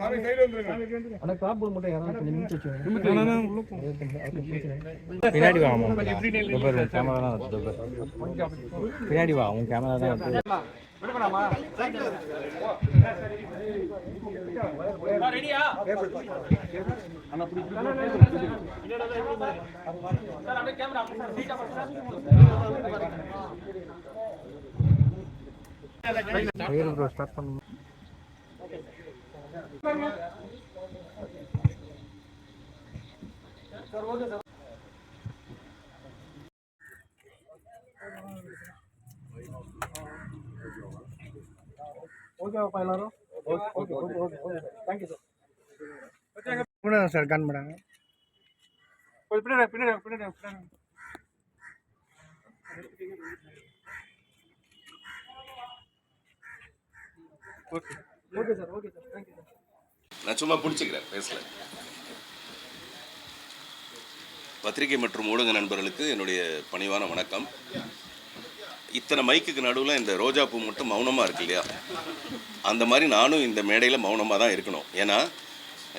கததி கதி தனம் மூணு ஐராப்பர் பின்னாடி வா அவன் கேமரா தான் பின்னாடி வா உன் கேமரா தான் ப்ரோ ஸ்டார்ட் பண்ணு சார் கன் பண்ணாங்க ஓகே சார் ஓகே சார். நான் சும்மா பிடிச்சிக்கிறேன் பேசல. பத்திரிகை மற்றும் ஊடக நண்பர்களுக்கு என்னுடைய பணிவான வணக்கம். இத்தனை மைக்குக்கு நடுவில் இந்த ரோஜா பூ மட்டும் மௌனமாக இருக்கு இல்லையா? அந்த மாதிரி நானும் இந்த மேடையில் மௌனமாக தான் இருக்கணும். ஏன்னா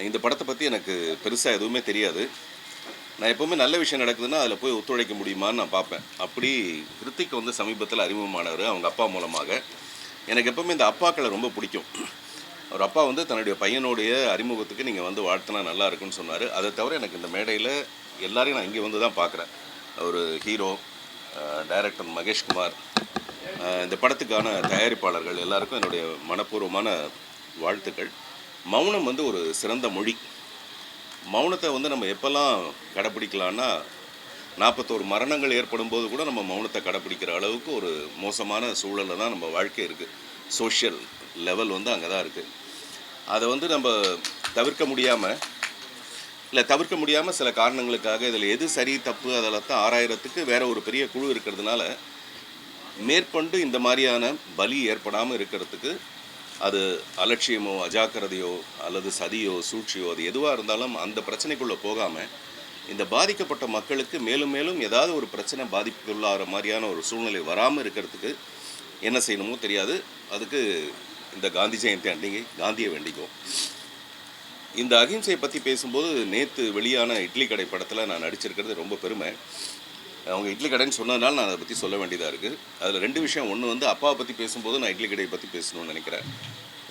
இந்த படத்தை பற்றி எனக்கு பெருசாக எதுவுமே தெரியாது. நான் எப்போவுமே நல்ல விஷயம் நடக்குதுன்னா அதில் போய் ஒத்துழைக்க முடியுமான்னு நான் பார்ப்பேன். அப்படி ஹிருத்திக் வந்து சமீபத்தில் அறிமுகமானவர் அவங்க அப்பா மூலமாக. எனக்கு எப்போவுமே இந்த அப்பாக்களை ரொம்ப பிடிக்கும். அவர் அப்பா வந்து தன்னுடைய பையனுடைய அறிமுகத்துக்கு நீங்கள் வந்து வாழ்த்தினா நல்லா இருக்குன்னு சொன்னார். அதை தவிர எனக்கு இந்த மேடையில் எல்லாரையும் நான் இங்கே வந்து தான் பார்க்குறேன். ஒரு ஹீரோ டைரக்டர் மகேஷ்குமார் இந்த படத்துக்கான தயாரிப்பாளர்கள் எல்லாருக்கும் என்னுடைய மனப்பூர்வமான வாழ்த்துக்கள். மௌனம் வந்து ஒரு சிறந்த மொழி. மௌனத்தை வந்து நம்ம எப்போல்லாம் கடைப்பிடிக்கலான்னா நாற்பத்தோரு மரணங்கள் ஏற்படும் போது கூட நம்ம மௌனத்தை கடைப்பிடிக்கிற அளவுக்கு ஒரு மோசமான சூழலில் தான் நம்ம வாழ்க்கை இருக்குது சோஷியல் லெவல் வந்து அங்கே தான் இருக்குது அதை வந்து நம்ம தவிர்க்க முடியாமல் இல்லை தவிர்க்க முடியாமல் சில காரணங்களுக்காக இதில் எது சரி தப்பு அதெல்லாம் தான் ஆறாயிரத்துக்கு வேறு ஒரு பெரிய குழு இருக்கிறதுனால மேற்கொண்டு இந்த மாதிரியான பலி ஏற்படாமல் இருக்கிறதுக்கு அது அலட்சியமோ அஜாக்கிரதையோ அல்லது சதியோ சூழ்ச்சியோ அது எதுவாக இருந்தாலும் அந்த பிரச்சனைக்குள்ளே போகாமல் இந்த பாதிக்கப்பட்ட மக்களுக்கு மேலும் மேலும் ஏதாவது ஒரு பிரச்சனை பாதிப்புக்குள்ளாகிற மாதிரியான ஒரு சூழ்நிலை வராமல் இருக்கிறதுக்கு என்ன செய்யணுமோ தெரியாது. அதுக்கு இந்த காந்தி ஜெயந்தி அன்றைக்கி காந்தியை வேண்டிக்கும் இந்த அகிம்சையை பற்றி பேசும்போது நேற்று வெளியான இட்லி கடை படத்தில் நான் நடிச்சிருக்கிறது ரொம்ப பெருமை. அவங்க இட்லி கடைன்னு சொன்னதுனால நான் அதை பற்றி சொல்ல வேண்டியதாக இருக்குது அதில் ரெண்டு விஷயம். ஒன்று வந்து அப்பாவை பற்றி பேசும்போது நான் இட்லி கடையை பற்றி பேசணும்னு நினைக்கிறேன்.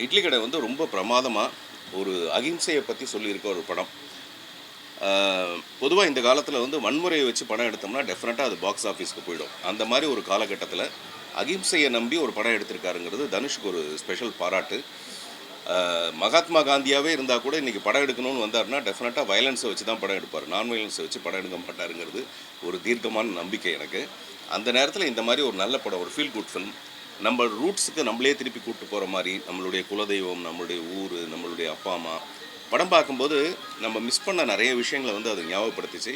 இட்லி கடை வந்து ரொம்ப பிரமாதமாக ஒரு அகிம்சையை பற்றி சொல்லியிருக்க ஒரு படம். பொதுவாக இந்த காலத்தில் வந்து வன்முறையை வச்சு படம் எடுத்தோம்னா டெஃபினட்டாக அது பாக்ஸ் ஆஃபீஸ்க்கு போயிடும். அந்த மாதிரி ஒரு காலகட்டத்தில் அகிம்சையை நம்பி ஒரு படம் எடுத்திருக்காருங்கிறது தனுஷ்க்கு ஒரு ஸ்பெஷல் பாராட்டு. மகாத்மா காந்தியாகவே இருந்தால் கூட இன்றைக்கி படம் எடுக்கணும்னு வந்தாருன்னா டெஃபினட்டாக வயலன்ஸை வச்சு தான் படம் எடுப்பார். நான் வயலன்ஸை வச்சு படம் எடுக்க மாட்டாருங்கிறது ஒரு தீர்க்கமான நம்பிக்கை எனக்கு. அந்த நேரத்தில் இந்த மாதிரி ஒரு நல்ல படம் ஒரு ஃபீல் குட் ஃபிலிம் நம்ம ரூட்ஸுக்கு நம்மளே திருப்பி கூப்பிட்டு போகிற மாதிரி நம்மளுடைய குலதெய்வம் நம்மளுடைய ஊர் நம்மளுடைய அப்பா அம்மா படம் பார்க்கும்போது நம்ம மிஸ் பண்ண நிறைய விஷயங்களை வந்து அது ஞாபகப்படுத்திச்சு.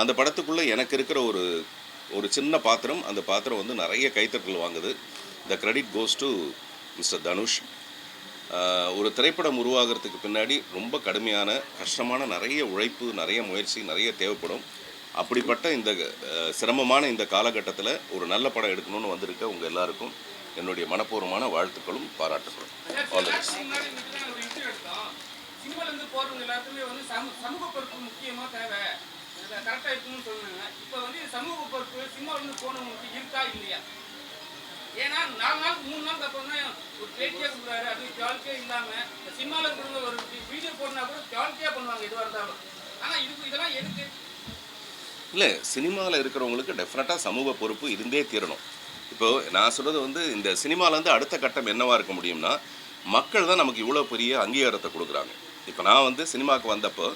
அந்த படத்துக்குள்ளே எனக்கு இருக்கிற ஒரு ஒரு சின்ன பாத்திரம் அந்த பாத்திரம் வந்து நிறைய கைத்தட்டல் வாங்குது. The credit goes to mister Dhanush ஒரு திரைப்படம் உருவாகிறதுக்கு பின்னாடி ரொம்ப கடுமையான கஷ்டமான நிறைய உழைப்பு நிறைய முயற்சி நிறைய தேவைப்படும். அப்படிப்பட்ட இந்த சிரமமான இந்த காலகட்டத்தில் ஒரு நல்ல படம் எடுக்கணும்னு வந்திருக்க உங்கள் எல்லாருக்கும் என்னுடைய மனப்பூர்வமான வாழ்த்துக்களும் பாராட்டுகளும். ஆல் தி பெஸ்ட் போறவங்க எல்லாத்துக்குமே வந்து சமூக பொறுப்பு முக்கியமா தேவை. கரெக்டாக இருக்கணும்னு சொன்னாங்க. இப்போ வந்து சமூக பொறுப்பு சினிமால இருந்து போனவங்களுக்கு இருக்கா இல்லையா? ஏன்னா நாலு நாள் மூணு நாள் அப்புறம் தான் ஒரு பேட்டியே கொடுக்குறாரு. அது ஜாலிக்கே இல்லாமல் சிம்மாவில் இருக்கிறவங்க ஒரு வீடியோ போடனா கூட ஜாலிக்கே பண்ணுவாங்க எதுவாக இருந்தாலும். ஆனால் இதுக்கு இதெல்லாம் எதுக்கு? இல்லை சினிமாவில் இருக்கிறவங்களுக்கு டெஃபினட்டாக சமூக பொறுப்பு இருந்தே தீரணும். இப்போது நான் சொல்கிறது வந்து இந்த சினிமாவிலேருந்து அடுத்த கட்டம் என்னவாக இருக்க முடியும்னா மக்கள் தான் நமக்கு இவ்வளோ பெரிய அங்கீகாரத்தை கொடுக்குறாங்க. இப்போ நான் வந்து சினிமாவுக்கு வந்தப்போ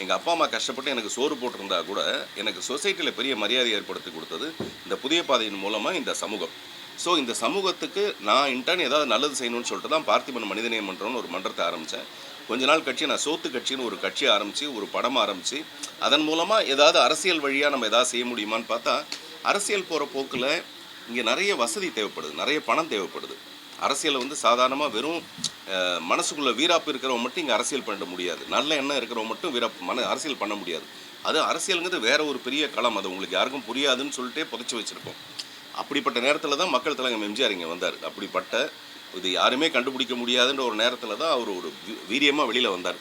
எங்கள் அப்பா அம்மா கஷ்டப்பட்டு எனக்கு சோறு போட்டிருந்தா கூட எனக்கு சொசைட்டியில் பெரிய மரியாதை ஏற்படுத்தி கொடுத்தது இந்த புதிய பாதையின் மூலமாக இந்த சமூகம். ஸோ இந்த சமூகத்துக்கு நான் இன்டர்ன் ஏதாவது நல்லது செய்யணும்னு சொல்லிட்டு தான் பார்த்திபன் மனிதநேயம் மன்றம்னு ஒரு மன்றத்தை ஆரம்பித்தேன் கொஞ்ச நாள் கட்சி நான் சோத்து கட்சின்னு ஒரு கட்சி ஆரம்பித்து ஒரு படம் ஆரம்பித்து அதன் மூலமாக ஏதாவது அரசியல் வழியாக நம்ம எதாவது செய்ய முடியுமான்னு பார்த்தா அரசியல் போகிற போக்கில் இங்கே நிறைய வசதி தேவைப்படுது நிறைய பணம் தேவைப்படுது. அரசியலை வந்து சாதாரணமாக வெறும் மனசுக்குள்ளே மனசுக்குள்ள வீராப்பு இருக்கிறவங்க மட்டும் இங்கே அரசியல் பண்ண முடியாது. நல்ல எண்ணம் இருக்கிறவங்க மட்டும் வீராப்பு மன அரசியல் பண்ண முடியாது. அது அரசியலுங்கிறது வேற ஒரு பெரிய களம். அது உங்களுக்கு யாருக்கும் புரியாதுன்னு சொல்லிட்டே புதைச்சி வச்சுருக்கோம். அப்படிப்பட்ட நேரத்தில் தான் மக்கள் தலைவர் எம்ஜிஆர் இங்கே வந்தார். அப்படிப்பட்ட இது யாருமே கண்டுபிடிக்க முடியாதுன்ற ஒரு நேரத்தில் தான் அவர் ஒரு வீரியமாக வெளியில் வந்தார்.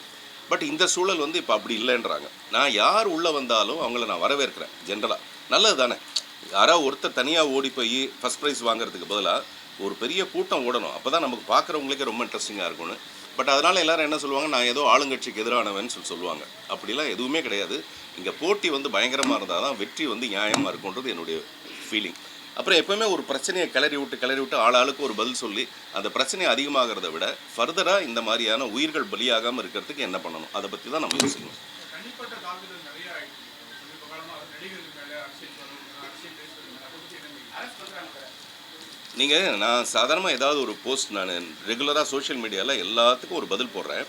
பட் இந்த சூழல் வந்து இப்போ அப்படி இல்லைன்றாங்க. நான் யார் உள்ளே வந்தாலும் அவங்கள நான் வரவேற்கிறேன். ஜென்ரலாக நல்லது தானே யாராவது ஒருத்தர் தனியாக ஓடி போய் ஃபஸ்ட் ப்ரைஸ் வாங்குறதுக்கு பதிலாக ஒரு பெரிய கூட்டம் ஓடணும். அப்போ தான் நமக்கு பார்க்குறவங்களுக்கே ரொம்ப இன்ட்ரெஸ்டிங்காக இருக்கும்னு. பட் அதனால் எல்லாரும் என்ன சொல்லுவாங்க? நான் ஏதோ ஆளுங்கட்சிக்கு எதிரானவன் சொல்லி சொல்லுவாங்க. அப்படிலாம் எதுவுமே கிடையாது. இங்கே போட்டி வந்து பயங்கரமாக இருந்தால் தான் வெற்றி வந்து நியாயமாக இருக்கும்ன்றது என்னுடைய ஃபீலிங் அப்புறம் எப்போவுமே ஒரு பிரச்சனையை கிளறி விட்டு கிளறி விட்டு ஆளாளுக்கு ஒரு பதில் சொல்லி அந்த பிரச்சனை அதிகமாகிறத விட ஃபர்தராக இந்த மாதிரியான உயிர்கள் பலியாகாமல் இருக்கிறதுக்கு என்ன பண்ணணும்? அதை பற்றி தான் நம்ம யோசிக்கணும். நீங்கள் நான் சாதாரணமாக ஏதாவது ஒரு போஸ்ட் நான் ரெகுலராக சோஷியல் மீடியாவில் எல்லாத்துக்கும் ஒரு பதில் போடுறேன்.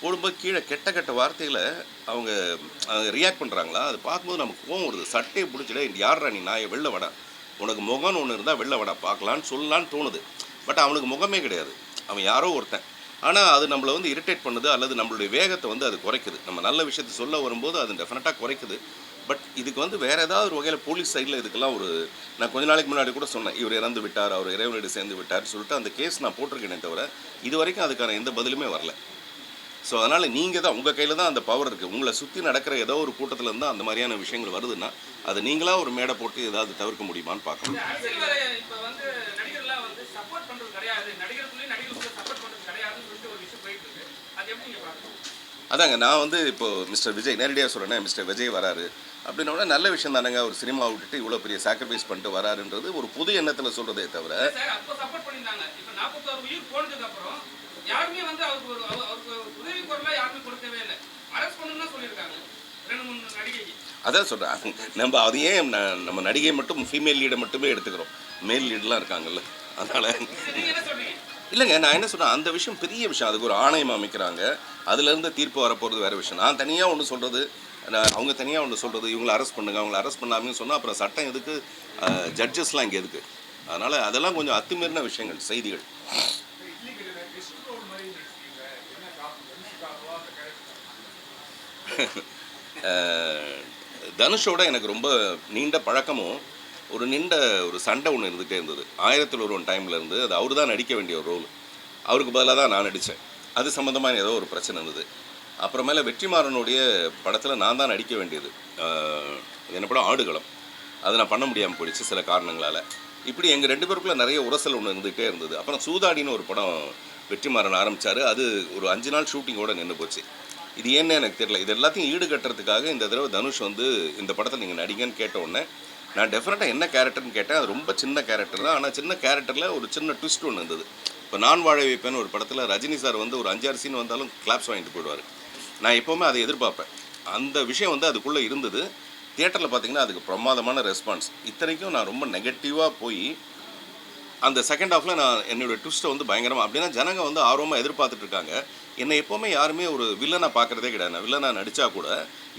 போடும்போது கீழே கெட்ட கெட்ட வார்த்தைகளை அவங்க ரியாக்ட் பண்ணுறாங்களா அது பார்க்கும்போது நமக்கு கோவம் வருது. சட்டையை பிடிச்சிட யாரா நீ? நாயை வெளில வாடா. உனக்கு முகம்னு ஒன்று இருந்தால் வெளில வாடா. பார்க்கலான்னு சொல்லலான்னு தோணுது. பட் அவனுக்கு முகமே கிடையாது. அவன் யாரோ ஒருத்தன். ஆனால் அது நம்மளை வந்து இரிட்டேட் பண்ணுது அல்லது நம்மளுடைய வேகத்தை வந்து அது குறைக்குது. நம்ம நல்ல விஷயத்தை சொல்ல வரும்போது அது டெஃபினட்டாக குறைக்குது. பட் இதுக்கு வந்து வேறு ஏதாவது ஒரு வகையில் போலீஸ் சைடில் இதுக்கெல்லாம் ஒரு நான் கொஞ்ச நாளைக்கு முன்னாடி கூட சொன்னேன் இவர் இறந்து விட்டார் அவர் இறைவனோடு சேர்ந்து விட்டார் சொல்லிட்டு அந்த கேஸ் நான் போட்டிருக்கேனே தவிர இது வரைக்கும் அதுக்கான எந்த பதிலுமே வரல. ஸோ அதனால் நீங்கள் தான் உங்கள் கையில் தான் அந்த பவர் இருக்குது உங்களை சுற்றி நடக்கிற ஏதோ ஒரு கூட்டத்தில் இருந்தால் அந்த மாதிரியான விஷயங்கள் வருதுன்னா அதை நீங்களாக ஒரு மேடை போட்டு ஏதாவது தவிர்க்க முடியுமான்னு பார்க்கணும் அரசியல் வேலை இப்ப வந்து நடிகர்லாம் வந்து சப்போர்ட் பண்றது கிடையாது நடிகர்களுக்குள்ளேயும் நடிகர்களுக்குள்ள சப்போர்ட் பண்றது கிடையாதுன்னு சொல்லிட்டு ஒரு விஷயம் போயிட்டு இருக்கு அது எப்படி நீங்க பாக்குறீங்க அதாங்க நான் வந்து இப்போ மிஸ்டர் விஜய் நேரடியாக சொல்கிறேன் மிஸ்டர் விஜய் வராரு. அப்படின்னா நல்ல விஷயம் தானேங்க ஒரு சினிமா விட்டுட்டு இவ்வளோ பெரிய சாக்ரிஃபைஸ் பண்ணிட்டு வராருன்றது ஒரு புது எண்ணத்தில் சொல்கிறதே தவிர. அதான் சொல்கிறேன் நம்ம அது ஏன் நம்ம நடிகை மட்டும் ஃபீமேல் லீடை மட்டுமே எடுத்துக்கிறோம். மேல் லீடெலாம் இருக்காங்கல்ல. அதனால் இல்லைங்க நான் என்ன சொல்கிறேன் அந்த விஷயம் பெரிய விஷயம். அதுக்கு ஒரு ஆணையம் அமைக்கிறாங்க. அதுலேருந்து தீர்ப்பு வரப்போகிறது வேறு விஷயம். நான் தனியாக ஒன்று சொல்கிறது அவங்க தனியாக ஒன்று சொல்கிறது இவங்களை அரெஸ்ட் பண்ணுங்க அவங்கள அரெஸ்ட் பண்ணாமல் சொன்னால் அப்புறம் சட்டம் எதுக்கு ஜட்ஜஸ்லாம் இங்கே எதுக்கு? அதனால் அதெல்லாம் கொஞ்சம் அத்துமீறின விஷயங்கள் செய்திகள். தனுஷோட எனக்கு ரொம்ப நீண்ட பழக்கமும் ஒரு நின்ற ஒரு சண்டை ஒன்று இருந்துகிட்டே இருந்தது. ஆயிரத்தில் ஒரு ஒன் டைமில் இருந்து அது அவர் தான் நடிக்க வேண்டிய ஒரு ரோல் அவருக்கு பதிலாக தான் நான் நடித்தேன் அது சம்மந்தமான ஏதோ ஒரு பிரச்சனை இருந்தது. அப்புறமேல வெற்றிமாறனுடைய படத்தில் நான் தான் நடிக்க வேண்டியது. என்ன படம்? ஆடுகளம். அதை நான் பண்ண முடியாமல் போயிடுச்சு சில காரணங்களால். இப்படி எங்கள் ரெண்டு பேருக்குள்ள நிறைய உரசல் ஒன்று இருந்துகிட்டே இருந்தது. அப்புறம் சூதாடின்னு ஒரு படம் வெற்றிமாறன் ஆரம்பித்தார் அது ஒரு அஞ்சு நாள் ஷூட்டிங்கோட நின்று போச்சு. இது ஏன்னு எனக்கு தெரியல. இது எல்லாத்தையும் ஈடுகட்டுறதுக்காக இந்த தடவை தனுஷ் வந்து இந்த படத்தில் நீங்கள் நடிங்கன்னு கேட்ட உடனே நான் டெஃபினட்டாக என்ன கேரக்டர்னு கேட்டேன். அது ரொம்ப சின்ன கேரக்டர் தான். ஆனால் சின்ன கேரக்டரில் ஒரு சின்ன ட்விஸ்ட் ஒன்று இருந்தது. இப்போ நான் வாழ வைப்பேன்னு ஒரு படத்தில் ரஜினி சார் வந்து ஒரு அஞ்சாறு சீன் வந்தாலும் கிளாப்ஸ் வாங்கிட்டு போயிடுவார். நான் எப்போவுமே அதை எதிர்பார்ப்பேன். அந்த விஷயம் வந்து அதுக்குள்ளே இருந்தது. தியேட்டரில் பார்த்தீங்கன்னா அதுக்கு பிரமாதமான ரெஸ்பான்ஸ் இத்தனைக்கும் நான் ரொம்ப நெகட்டிவாக போய் அந்த செகண்ட் ஹாஃபில் நான் என்னுடைய ட்விஸ்ட்டை வந்து பயங்கரமாக அப்படின்னா ஜனங்க வந்து ஆர்வமாக எதிர்பார்த்துட்ருக்காங்க என்னை எப்போவுமே யாருமே ஒரு வில்லனை பார்க்குறதே கிடையாது. நான் வில்லனா நடித்தா கூட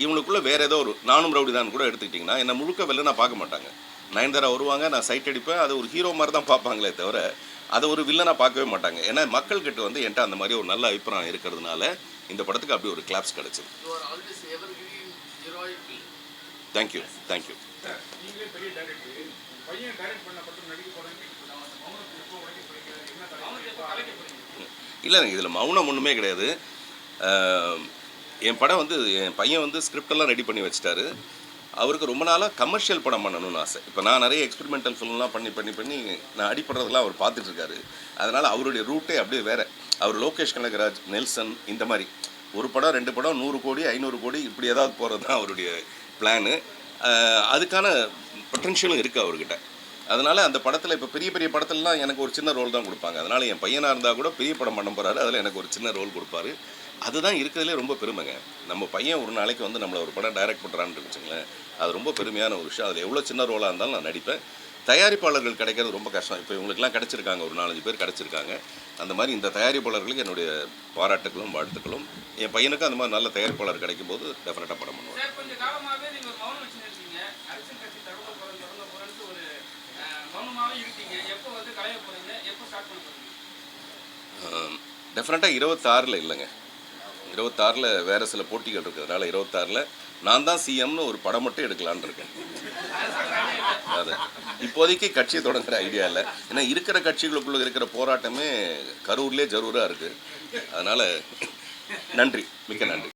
இவனுக்குள்ளே வேறு ஏதோ ஒரு நானும் ரவுடி தான் கூட எடுத்துக்கிட்டிங்கன்னா என்னை முழுக்க வில்லனா பார்க்க மாட்டாங்க. நயன்தாரா வருவாங்க நான் சைட் அடிப்பேன். அது ஒரு ஹீரோ மாதிரி தான் பார்ப்பாங்களே தவிர அதை ஒரு வில்லனா பார்க்கவே மாட்டாங்க. ஏன்னா மக்கள்கிட்ட வந்து என்கிட்ட அந்த மாதிரி ஒரு நல்ல அபிப்பிராயம் இருக்கிறதுனால இந்த படத்துக்கு அப்படி ஒரு கிளாப்ஸ் கிடச்சிது. தேங்க்யூ தேங்க்யூ பையன் டைரக்ட் பண்ண படம் நடிக்க போறேன்னு கேட்டு அந்த மௌனத்துக்கு எப்போ உடைக்க போறீங்க என்ன தலைப்பு இல்லை இதில் மௌனம் ஒன்றுமே கிடையாது. என் படம் வந்து என் பையன் வந்து ஸ்கிரிப்டெல்லாம் ரெடி பண்ணி வச்சிட்டாரு. அவருக்கு ரொம்ப நாளாக கமர்ஷியல் படம் பண்ணணும்னு ஆசை. இப்போ நான் நிறைய எக்ஸ்பெரிமெண்டல் ஃபிலிம்லாம் பண்ணி பண்ணி பண்ணி நான் அடிப்படுறதெல்லாம் அவர் பார்த்துட்ருக்காரு அதனால் அவருடைய ரூட்டே அப்படியே வேறு. அவர் லோகேஷ் கனகராஜ் நெல்சன் இந்த மாதிரி. ஒரு படம் ரெண்டு படம் நூறு கோடி ஐநூறு கோடி இப்படி ஏதாவது போகிறது தான் அவருடைய பிளானு அதுக்கான பொட்டென்ஷியலும் இருக்குது அவர்கிட்ட. அதனால் அந்த படத்தில் இப்போ பெரிய பெரிய படத்துலலாம் எனக்கு ஒரு சின்ன ரோல் தான் கொடுப்பாங்க. அதனால் என் பையனாக இருந்தால் கூட பெரிய படம் பண்ண போகிறாரு அதில் எனக்கு ஒரு சின்ன ரோல் கொடுப்பாரு. அதுதான் இருக்கிறதுலே ரொம்ப பெருமைங்க. நம்ம பையன் ஒரு நாளைக்கு வந்து நம்மளை ஒரு படம் டைரக்ட் பண்ணுறான்னு வச்சுங்களேன் அது ரொம்ப பெருமையான ஒரு விஷயம். அதில் எவ்வளோ சின்ன ரோலாக இருந்தாலும் நான் நடிப்பேன். தயாரிப்பாளர்கள் கிடைக்கிறது ரொம்ப கஷ்டம். இப்போ இவங்களுக்குலாம் கிடச்சிருக்காங்க. ஒரு நாலஞ்சு பேர் கிடச்சிருக்காங்க. அந்த மாதிரி இந்த தயாரிப்பாளர்களுக்கு என்னுடைய பாராட்டுகளும் வாழ்த்துக்களும். என் பையனுக்கு அந்த மாதிரி நல்ல தயாரிப்பாளர் கிடைக்கும் போது டெஃபினட்டாக படம் பண்ணுவேன். டெஃபினட்டாக இருபத்தாறில் இல்லைங்க. இருபத்தாறில் வேறு சில போட்டிகள் இருக்கிறதுனால இருபத்தாறில் நான் தான் சிஎம்னு ஒரு படம் மட்டும் எடுக்கலான்னு இருக்கேன். அது இப்போதைக்கு கட்சியை தொடங்குற ஐடியா இல்லை. ஏன்னா இருக்கிற கட்சிகளுக்குள்ள இருக்கிற போராட்டமே கரூர்லேயே ஜரூராக இருக்குது அதனால் நன்றி. மிக்க நன்றி.